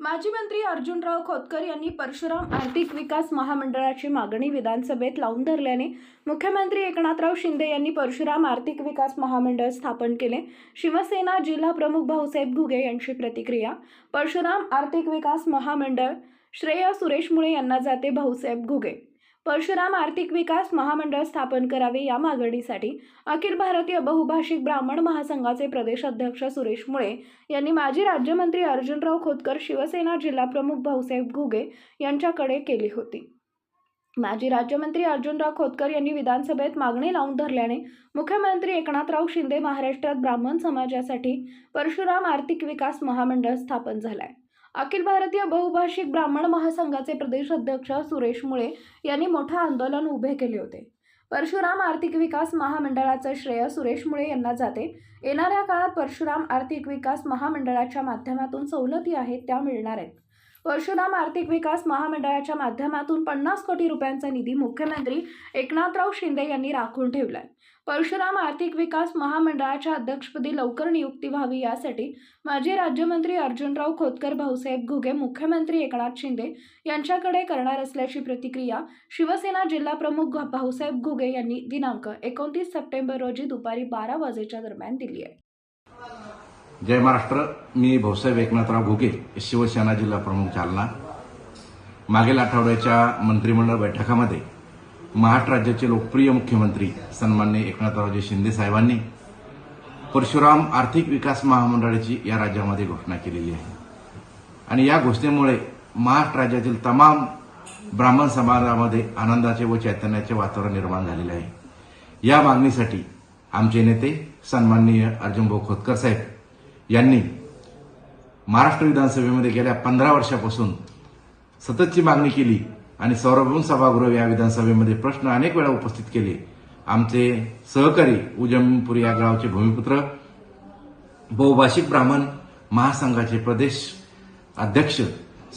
माजी मंत्री अर्जुनराव खोतकर यांनी परशुराम आर्थिक विकास महामंडळाची मागणी विधानसभेत लावून धरल्याने मुख्यमंत्री एकनाथराव शिंदे यांनी परशुराम आर्थिक विकास महामंडळ स्थापन केले. शिवसेना जिल्हा प्रमुख भाऊसाहेब घुगे यांची प्रतिक्रिया परशुराम आर्थिक विकास महामंडळ श्रेय सुरेश मुळे यांना जाते भाऊसाहेब घुगे. परशुराम आर्थिक विकास महामंडळ स्थापन करावे या मागणीसाठी अखिल भारतीय बहुभाषिक ब्राह्मण महासंघाचे प्रदेश अध्यक्ष सुरेश मुळे यांनी माजी राज्यमंत्री अर्जुनराव खोतकर शिवसेना जिल्हाप्रमुख भाऊसाहेब घुगे यांच्याकडे केली होती. माजी राज्यमंत्री अर्जुनराव खोतकर यांनी विधानसभेत मागणी लावून धरल्याने मुख्यमंत्री एकनाथराव शिंदे महाराष्ट्रात ब्राह्मण समाजासाठी परशुराम आर्थिक विकास महामंडळ स्थापन झालाय. अखिल भारतीय बहुभाषिक ब्राह्मण महासंघाचे प्रदेश अध्यक्ष सुरेश मुळे यांनी मोठे आंदोलन उभे केले होते. परशुराम आर्थिक विकास महामंडळाचं श्रेय सुरेश मुळे यांना जाते. येणाऱ्या काळात परशुराम आर्थिक विकास महामंडळाच्या माध्यमातून सवलती आहेत त्या मिळणार आहेत. परशुराम आर्थिक विकास महामंडळाच्या माध्यमातून पन्नास कोटी रुपयांचा निधी मुख्यमंत्री एकनाथराव शिंदे यांनी राखून ठेवलाय. परशुराम आर्थिक विकास महामंडळाच्या अध्यक्षपदी लवकर नियुक्ती व्हावी यासाठी माजी राज्यमंत्री अर्जुनराव खोतकर भाऊसाहेब घुगे मुख्यमंत्री एकनाथ शिंदे यांच्याकडे करणार असल्याची प्रतिक्रिया शिवसेना जिल्हा प्रमुख भाऊसाहेब घुगे यांनी दिनांक एकोणतीस सप्टेंबर रोजी दुपारी बारा वाजेच्या दरम्यान दिली आहे. जय महाराष्ट्र. मी भाऊसाहेब एकनाथराव घोगे शिवसेना जिल्हा प्रमुख जालना. मागील आठवड्याच्या मंत्रिमंडळ बैठकामध्ये महाराष्ट्र राज्याचे लोकप्रिय मुख्यमंत्री सन्मान्य एकनाथरावजी शिंदे साहेबांनी परशुराम आर्थिक विकास महामंडळाची या राज्यामध्ये घोषणा केलेली आहे. आणि या घोषणेमुळे महाराष्ट्र राज्यातील तमाम ब्राह्मण समाजामध्ये आनंदाचे व चैतन्याचे वातावरण निर्माण झालेले आहे. या मागणीसाठी आमचे नेते सन्माननीय अर्जुनभाऊ खोतकर साहेब यांनी महाराष्ट्र विधानसभेमध्ये गेल्या पंधरा वर्षापासून सततची मागणी केली आणि सार्वभौम सभागृह या विधानसभेमध्ये प्रश्न अनेक वेळा उपस्थित केले. आमचे सहकारी उजमपुरी या गावचे भूमिपुत्र बहुभाषिक ब्राह्मण महासंघाचे प्रदेश अध्यक्ष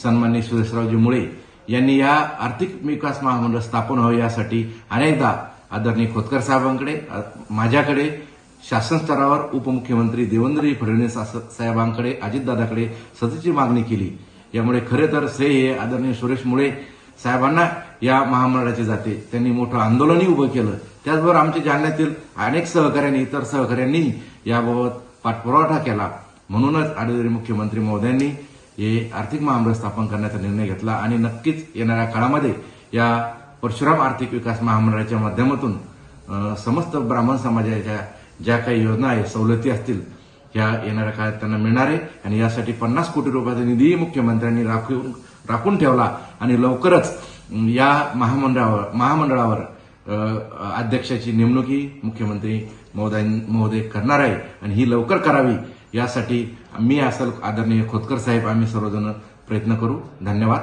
सन्मान्य सुरेशरावजी मुळे यांनी या आर्थिक विकास महामंडळ स्थापन व्हावं यासाठी अनेकदा आदरणीय खोतकर साहेबांकडे माझ्याकडे शासन स्तरावर उपमुख्यमंत्री देवेंद्रजी फडणवीस साहेबांकडे अजितदादाकडे सततची मागणी केली. यामुळे खरे तर श्रेय हे आदरणीय सुरेश मुळे साहेबांना या महामंडळाचे जाते. त्यांनी मोठं आंदोलनही उभं केलं. त्याचबरोबर आमच्या जालन्यातील अनेक सहकाऱ्यांनी इतर सहकाऱ्यांनी याबाबत पाठपुरावा केला. म्हणूनच आदरणीय मुख्यमंत्री महोदयांनी हे आर्थिक महामंडळ स्थापन करण्याचा निर्णय घेतला आणि नक्कीच येणाऱ्या काळामध्ये या परशुराम आर्थिक विकास महामंडळाच्या माध्यमातून समस्त ब्राह्मण समाजाच्या ज्या काही योजना आहे सवलती असतील ह्या येणाऱ्या काळात त्यांना मिळणार आहे. आणि यासाठी पन्नास कोटी रुपयाचा निधीही मुख्यमंत्र्यांनी राखून राखून ठेवला. आणि लवकरच या महामंडळावर महामंडळावर अध्यक्षाची नेमणूकही मुख्यमंत्री महोदय महोदय करणार आहे. आणि ही लवकर करावी. यासाठी मी असल आदरणीय खोतकर साहेब आम्ही सर्वजण प्रयत्न करू. धन्यवाद.